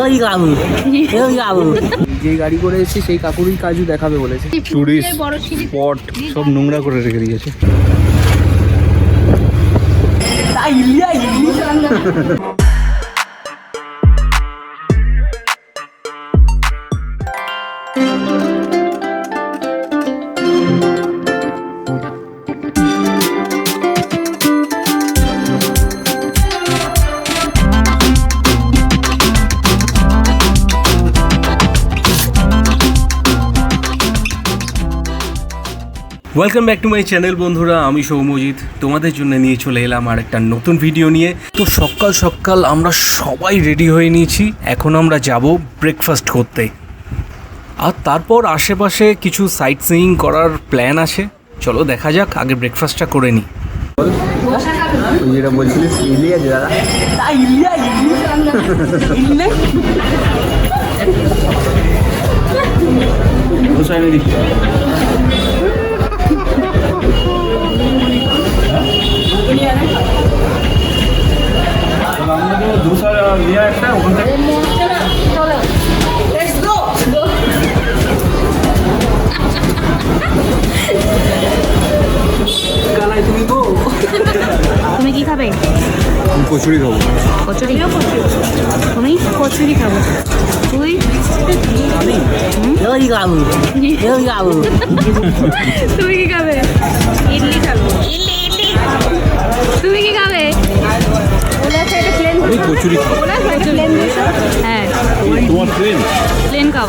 ওই কাকু ওই কাকু যে গাড়ি করে এসেছি সেই কাকুরই কাজু দেখাবে বলেছে। টুরিস্ট স্পট সব নোংরা করে রেখে দিয়েছে। Welcome back to my channel বন্ধুরা। আমি সৌমজিৎ তোমাদের জন্য নিয়ে চলে এলাম আর একটা নতুন ভিডিও নিয়ে। তো সকাল সকাল আমরা সবাই রেডি হয়ে নিয়েছি। এখন আমরা যাব ব্রেকফাস্ট করতে। আর তারপর আশেপাশে কিছু সাইট সিইং করার প্ল্যান আছে। চলো দেখা যাক আগে ব্রেকফাস্টটা করে নিই যেটা বলছিলিস ইলি আছে দাদা তুমি কি খাবে? কচুরি খাব। কচুরি? তুমি কচুরি খাব। তুই? ওই কাকু তুমি কি খাবে? ইডলি খাব। ইডলি ইডলি। তুমি কি খাবে? আমি কচুরি খাব প্লেন হ্যাঁ। তোমার ট্রেন প্লেন খাব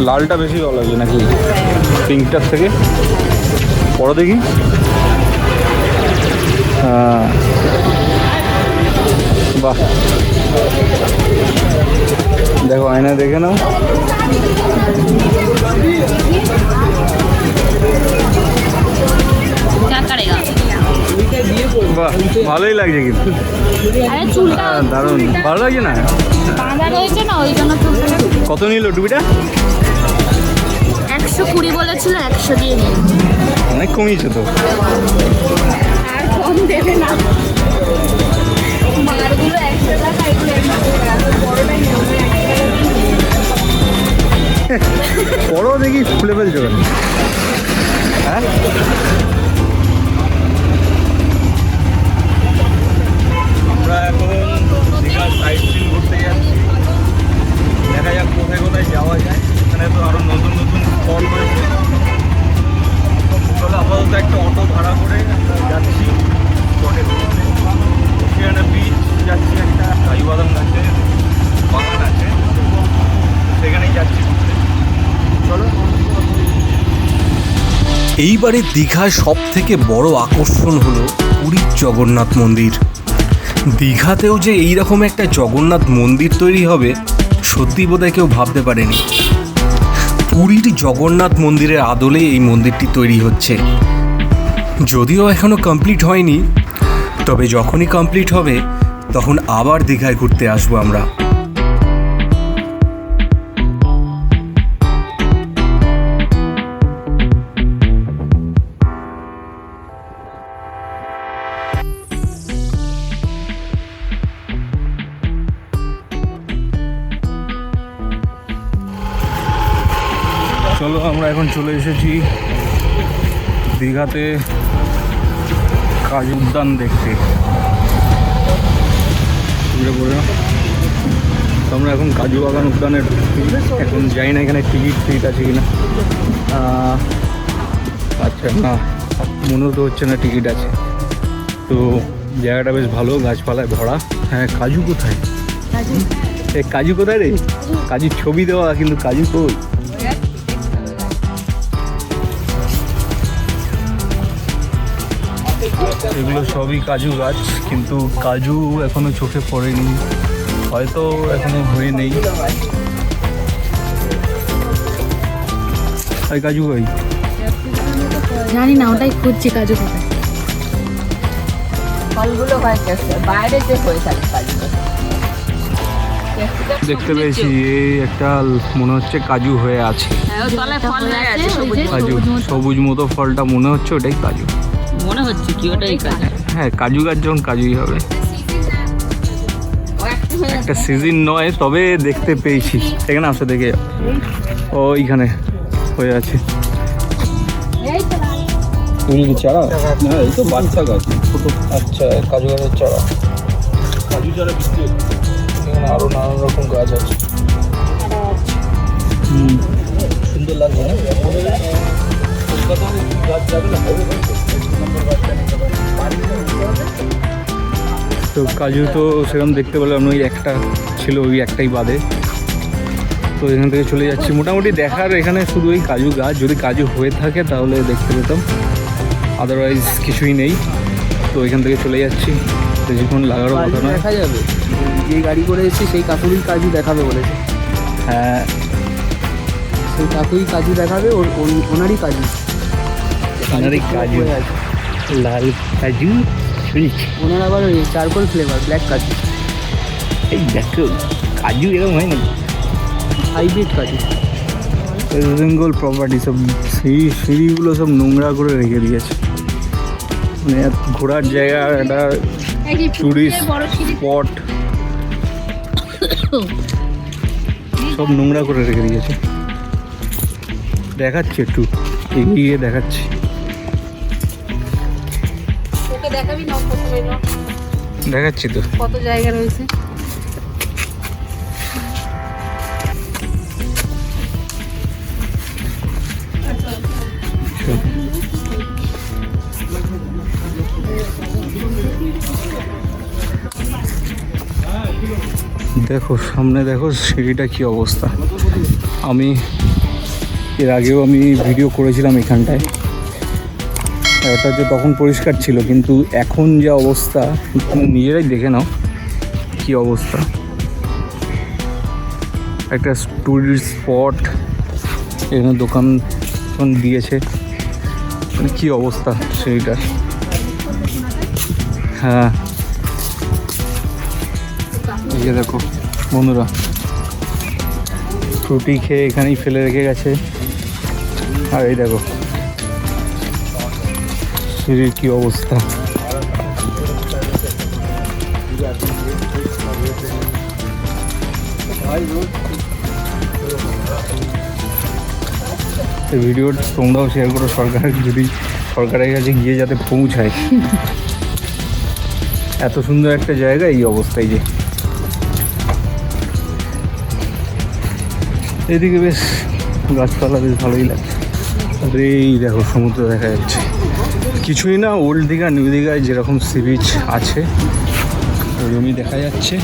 লালটা বেশি ভালো লাগছে নাকি? পিঙ্কটার থেকে? পরে দেখি। হ্যাঁ বাহ দেখো আয়না দেখে নাও। বাহ ভালোই লাগছে কিন্তু। হ্যাঁ, দারুণ। ভালো লাগছে না? কত নিল টুপিটা? একশো কুড়ি বলেছিল একশো দিয়ে অনেক কমিয়েছে তো। আর কম দেবে না। পড়ো দেখি ফুলে ফেলছো কেন হ্যাঁ? যাচ্ছি। চলো। এইবারে দীঘায় সব থেকে বড় আকর্ষণ হলো পুরীর জগন্নাথ মন্দির। দীঘাতেও যে এইরকম একটা জগন্নাথ মন্দির তৈরি হবে, সত্যি বোধহয় কেউ ভাবতে পারেনি। পুরীর জগন্নাথ মন্দিরের আদলে এই মন্দিরটি তৈরি হচ্ছে। যদিও এখনও কমপ্লিট হয়নি, তবে যখনই কমপ্লিট হবে, তখন আবার দীঘায় ঘুরতে আসব আমরা। চলো আমরা এখন চলে এসেছি দীঘাতে কাজ উদ্যান দেখতে। তো আমরা এখন কাজু বাগান উদ্যানের এখন যাই না এখানে টিকিট টিকিট আছে কিনা। আচ্ছা না মনে তো হচ্ছে না টিকিট আছে। তো জায়গাটা বেশ ভালো গাছপালায় ভরা। হ্যাঁ কাজু কোথায়? কাজু। কোথায় রে? কাজুর ছবি দেওয়া কিন্তু কাজু কই? এগুলো সবই কাজু গাছ কিন্তু কাজু এখনও চোখে পড়েনি। হয়তো এখনও হয়ে নেই। এই কাজু ভাই জানি না ওটাই খুঁজছি কাজু কোথায় ফলগুলো বাইরে যে হয়ে থাকে কাজগুলো। দেখতে পেয়েছি এই একটা মনে হচ্ছে কাজু হয়ে আছে। হ্যাঁ কাজু সবুজ মতো ফলটা মনে হচ্ছে ওটাই কাজু। মনে হচ্ছে কি ওটাই কাজ। হ্যাঁ কাজু গাছ যখন কাজুই হবে। একটা সিজন নয় তবে দেখতে পেয়েছি। এখানে আসো দেখে। ও এইখানে হয়ে আছে। এগুলো কি চারা? না এই তো বাচ্চা গাছ। ছোট। আচ্ছা কাজু গাছের চারা। কাজু চারা এখানে আরও নানান রকম গাছ আছে। সুন্দর লাগছে না? কলকাতায় গাছ যাবে না? তো কাজু তো সেরকম দেখতে পেলাম ওই একটা ছিল ওই একটাই বাদে। তো এখান থেকে চলে যাচ্ছি। মোটামুটি দেখার এখানে শুধু ওই কাজু গাছ। যদি কাজু হয়ে থাকে তাহলে দেখতে পেতাম। আদারওয়াইজ কিছুই নেই। তো এখান থেকে চলে যাচ্ছি। বেশিক্ষণ লাগারও কথা নয়। দেখা যাবে। যে গাড়ি করে এসেছি সেই কাকুরই কাজু দেখাবে বলেছে হ্যাঁ। সেই কাকুই কাজু দেখাবে ওনারই কাজু। ওনারই কাজু। লাল কাজু শুনেছি ওনার আবার ওই চারকোল ফ্লেভার ব্ল্যাক কাজু। এই দেখো কাজু এরকম হয় না হাইব্রিড কাজু। ওয়েস্ট বেঙ্গল প্রপার্টি সব সিঁড়ি সিঁড়িগুলো সব নোংরা করে রেখে দিয়েছে। মানে ঘোরার জায়গা একটা টুরিস্ট স্পট সব নোংরা করে রেখে দিয়েছে। দেখাচ্ছি একটু এগিয়ে গিয়ে দেখাচ্ছি। ওকে দেখাবি দেখাচ্ছি তো। কত জায়গা রয়েছে? দেখো সামনে দেখো সিঁড়িটা কি অবস্থা। আমি এর আগেও আমি ভিডিও করেছিলাম এখানটায়। এটা হচ্ছে তখন পরিষ্কার ছিল, কিন্তু এখন যা অবস্থা, তুমি নিজেরাই দেখে নাও কি অবস্থা। একটা টুরিস্ট স্পট এখানে দোকান দিয়েছে। মানে কী অবস্থা সেইটার হ্যাঁ। এই যে দেখো, বন্ধুরা। ফ্রুটি খেয়ে এখানেই ফেলে রেখে গেছে। আর এই দেখো সিঁড়ির কি অবস্থা? ভিডিও তোমরাও শেয়ার করো, সরকার যদি সরকারের কাছে গিয়ে যাতে পৌঁছায়। এত সুন্দর একটা জায়গা, এই অবস্থায় যে। এদিকে বেশ গাছপালা বেশ ভালোই লাগছে। আর এই দেখো, সমুদ্র দেখা যাচ্ছে। কিছুই না ওল্ড দীঘা নিউ দীঘায় যেরকম সি বিচ আছে ওরকমই দেখা যাচ্ছে।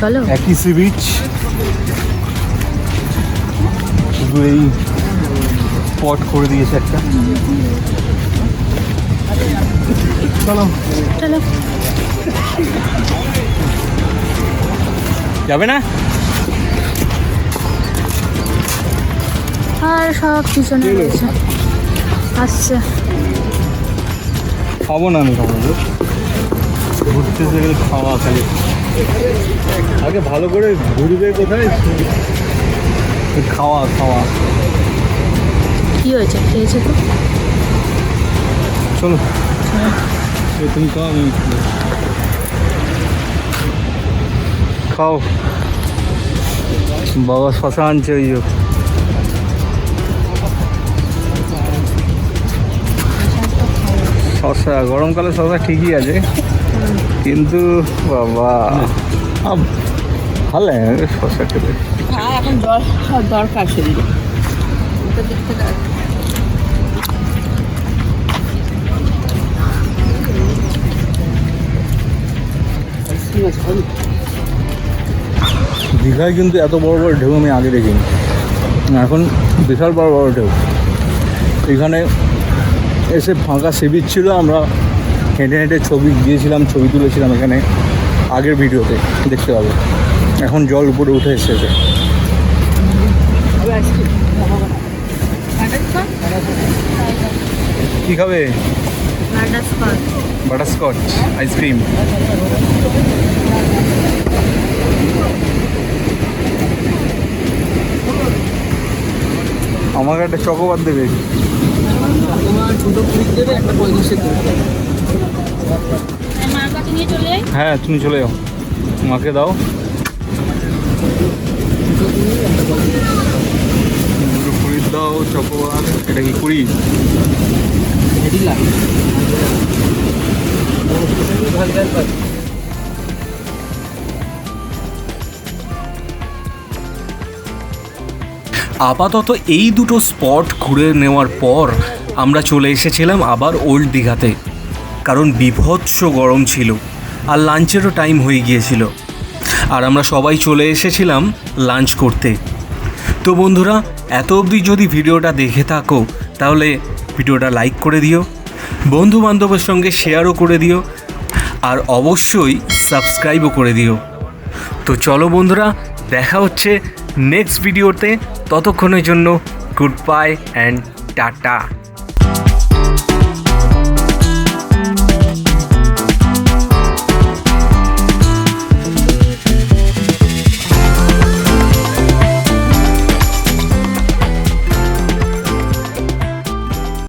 চলো। একই সি বিচ শুধু এই পট করে দিয়েছে একটা। চলো। চলো। যাবে না? আর সব পিছনে রয়েছে। আসছে। খাব না আমি খাব। ঘুরতে গেলে খাওয়া খালি। আগে ভালো করে ঘুরবে কোথায়? খাওয়া খাওয়া। কি হয়েছে? খেয়েছে তো? চলো। তুমি খাও আমি খাও। বাবা শশা আনছে ওই শশা গরমকালে শশা ঠিকই আছে। কিন্তু বাবা ভালো লাগে শশা খেতে। হ্যাঁ এখন দরকার শরীরে দীঘায় কিন্তু এত বড় বড় ঢেউ আমি আগে দেখিনি। এখন বিশাল বড় বড় ঢেউ। এখানে এসে ফাঁকা সিবিচ ছিল, আমরা হেঁটে হেঁটে ছবি গিয়েছিলাম ছবি তুলেছিলাম এখানে, আগের ভিডিওতে, দেখতে পাবে। এখন জল উপরে উঠে এসেছে। কী খাবে? Butterscotch, ice cream. আমাকে একটা চকোবার দেবে। দুটো কুড়ি দেবে একটা পঁয়ত্রিশে দেবে। মার কাছে নিয়ে চলে যাই? হ্যাঁ তুমি চলে যাও। মাকে দাও। দুটো দাও চকোবার। এটা কি কুড়ি? আপাতত এই দুটো স্পট ঘুরে নেওয়ার পর আমরা চলে এসেছিলাম আবার ওল্ড দীঘাতে, কারণ বিভৎস গরম ছিল আর লাঞ্চেরও টাইম হয়ে গিয়েছিল। আর আমরা সবাই চলে এসেছিলাম লাঞ্চ করতে। তো বন্ধুরা, এত অবধি যদি ভিডিওটা দেখে থাকো, তাহলে ভিডিওটা লাইক করে দিও বন্ধু বান্ধবের সঙ্গে শেয়ারও করে দিও, আর অবশ্যই সাবস্ক্রাইবও করে দিও। তো চলো বন্ধুরা, দেখা হচ্ছে নেক্সট ভিডিওতে ততক্ষণের জন্য গুড বাই অ্যান্ড টাটা।